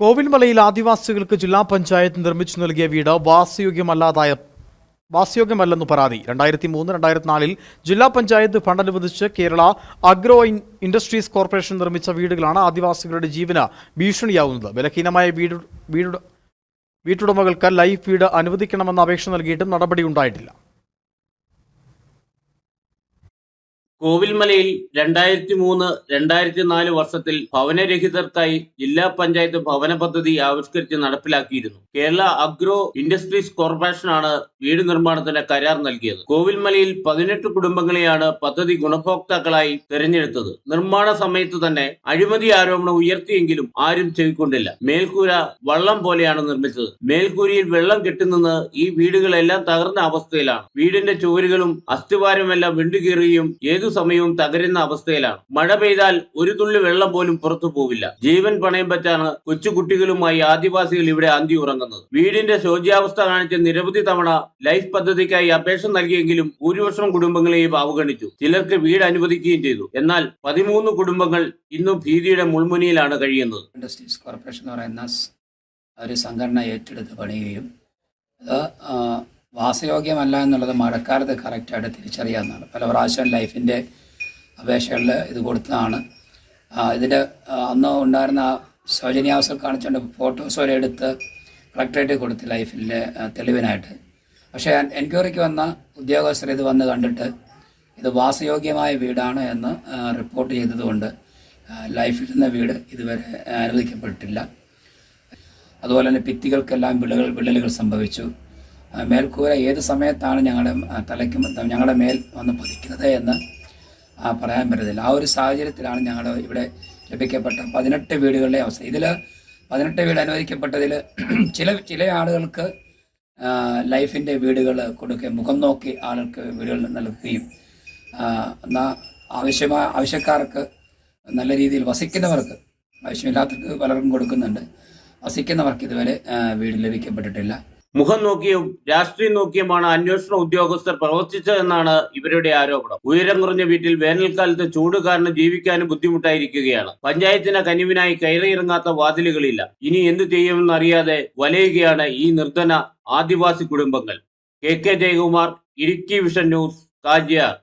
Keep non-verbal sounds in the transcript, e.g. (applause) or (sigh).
കോവിൽമലയിൽ ആദിവാസികൾക്ക് ജില്ലാ പഞ്ചായത്ത് നിർമ്മിച്ചു നൽകിയ വീട് വാസയോഗ്യമല്ലാതായ വാസയോഗ്യമല്ലെന്ന് പരാതി. രണ്ടായിരത്തി മൂന്ന് രണ്ടായിരത്തി നാലിൽ ജില്ലാ പഞ്ചായത്ത് ഫണ്ട് അനുവദിച്ച് കേരള അഗ്രോ ഇൻഡസ്ട്രീസ് കോർപ്പറേഷൻ നിർമ്മിച്ച വീടുകളാണ് ആദിവാസികളുടെ ജീവന ഭീഷണിയാവുന്നത്. ബലഹീനമായ വീട് വീട് വീട്ടുടമകൾക്ക് ലൈഫ് വീട് അനുവദിക്കണമെന്ന അപേക്ഷ നൽകിയിട്ടും നടപടിയുണ്ടായിട്ടില്ല കോവിൽമലയിൽ രണ്ടായിരത്തി മൂന്ന് രണ്ടായിരത്തി നാല് വർഷത്തിൽ ഭവനരഹിതർക്കായി ജില്ലാ പഞ്ചായത്ത് ഭവന പദ്ധതി ആവിഷ്കരിച്ച് നടപ്പിലാക്കിയിരുന്നു. കേരള അഗ്രോ ഇൻഡസ്ട്രീസ് കോർപ്പറേഷനാണ് വീട് നിർമ്മാണത്തിന് കരാർ നൽകിയത്. കോവിൽമലയിൽ പതിനെട്ട് കുടുംബങ്ങളെയാണ് പദ്ധതി ഗുണഭോക്താക്കളായി തിരഞ്ഞെടുത്തത്. നിർമ്മാണ സമയത്ത് തന്നെ അഴിമതി ആരോപണം ഉയർത്തിയെങ്കിലും ആരും ചെവിക്കൊണ്ടില്ല. മേൽക്കൂര വള്ളം പോലെയാണ് നിർമ്മിച്ചത്. മേൽക്കൂരയിൽ വെള്ളം കെട്ടുന്നത് ഈ വീടുകളെല്ലാം തകർന്ന അവസ്ഥയിലാണ്. വീടിന്റെ ചുവരുകളും അസ്ഥിവാരമെല്ലാം വിണ്ടുകീറുകയും ഏതു സമയവും തകരുന്ന അവസ്ഥയിലാണ്. മഴ പെയ്താൽ ഒരു തുള്ളി വെള്ളം പോലും പുറത്തു പോവില്ല. ജീവൻ പണയം പറ്റാണ് കൊച്ചുകുട്ടികളുമായി ആദിവാസികൾ ഇവിടെ അന്തി ഉറങ്ങുന്നത്. വീടിന്റെ ശോച്യാവസ്ഥ കാണിച്ച് നിരവധി തവണ ലൈഫ് പദ്ധതിക്കായി അപേക്ഷ നൽകിയെങ്കിലും ഭൂരിപക്ഷം കുടുംബങ്ങളെയും അവഗണിച്ചു. ചിലർക്ക് വീട് അനുവദിക്കുകയും ചെയ്തു. എന്നാൽ പതിമൂന്ന് കുടുംബങ്ങൾ ഇന്നും ഭീതിയുടെ മുൾമുനയിലാണ് കഴിയുന്നത്. ഇൻഡസ്ട്രീസ് കോർപ്പറേഷൻ എന്ന് പറയുന്ന ഒരു സംഘടന ഏറ്റെടുത്ത് പണിയുകയും അത് വാസയോഗ്യമല്ല എന്നുള്ളത് മഴക്കാലത്ത് കറക്റ്റായിട്ട് തിരിച്ചറിയാവുന്നതാണ്. പല പ്രാവശ്യം ലൈഫിന്റെ അപേക്ഷകളിൽ ഇത് കൊടുത്തതാണ്. ഇതിന്റെ അന്ന് ഉണ്ടായിരുന്ന ആ ശോചനീയാവസ്ഥ കാണിച്ചുകൊണ്ട് ഫോട്ടോസ് വരെ എടുത്ത് കളക്ടറേറ്റ് കൊടുത്ത് ലൈഫിന്റെ തെളിവിനായിട്ട്. പക്ഷേ എൻക്വയറിക്ക് വന്ന ഉദ്യോഗസ്ഥർ ഇത് വന്ന് കണ്ടിട്ട് ഇത് വാസയോഗ്യമായ വീടാണ് എന്ന് റിപ്പോർട്ട് ചെയ്തതുകൊണ്ട് ലൈഫിൽ നിന്ന വീട് ഇതുവരെ അനുവദിക്കപ്പെട്ടിട്ടില്ല അതുപോലെ തന്നെ ഭിത്തികൾക്കെല്ലാം വിള്ളലുകൾ വിള്ളലുകൾ സംഭവിച്ചു. മേൽക്കൂര ഏത് സമയത്താണ് ഞങ്ങളുടെ തലയ്ക്ക് ഞങ്ങളുടെ മേൽ വന്ന് പതിക്കുന്നത് എന്ന് പറയാൻ പറ്റത്തില്ല. ആ ഒരു സാഹചര്യത്തിലാണ് ഞങ്ങളുടെ ഇവിടെ ലഭിക്കപ്പെട്ട പതിനെട്ട് വീടുകളുടെ അവസ്ഥ. ഇതിൽ പതിനെട്ട് വീട് അനുവദിക്കപ്പെട്ടതിൽ (clears throat) ചില ചില ആളുകൾക്ക് ലൈഫിന്റെ വീടുകൾ കൊടുക്കുകയും മുഖം നോക്കി ആളുകൾക്ക് വീടുകൾ നൽകുകയും എന്നാൽ ആവശ്യമായ ആവശ്യക്കാർക്ക് നല്ല രീതിയിൽ വസിക്കുന്നവർക്ക് ആവശ്യമില്ലാത്തവർക്ക് പലർക്കും കൊടുക്കുന്നുണ്ട്. വസിക്കുന്നവർക്ക് ഇതുവരെ വീട് ലഭിക്കപ്പെട്ടിട്ടില്ല. മുഖം നോക്കിയും രാഷ്ട്രീയം നോക്കിയുമാണ് അന്വേഷണ ഉദ്യോഗസ്ഥർ പ്രവർത്തിച്ചതെന്നാണ് ഇവരുടെ ആരോപണം. ഉയരം കുറഞ്ഞ വീട്ടിൽ വേനൽക്കാലത്ത് ചൂട് കാരണം ജീവിക്കാനും ബുദ്ധിമുട്ടായിരിക്കുകയാണ്. പഞ്ചായത്തിന് കനിവിനായി കയറിയിറങ്ങാത്ത വാതിലുകളില്ല. ഇനി എന്തു ചെയ്യുമെന്നറിയാതെ വലയുകയാണ് ഈ നിർധന ആദിവാസി കുടുംബങ്ങൾ. K K Jayakumar Idukki vision news കാജ്യാർ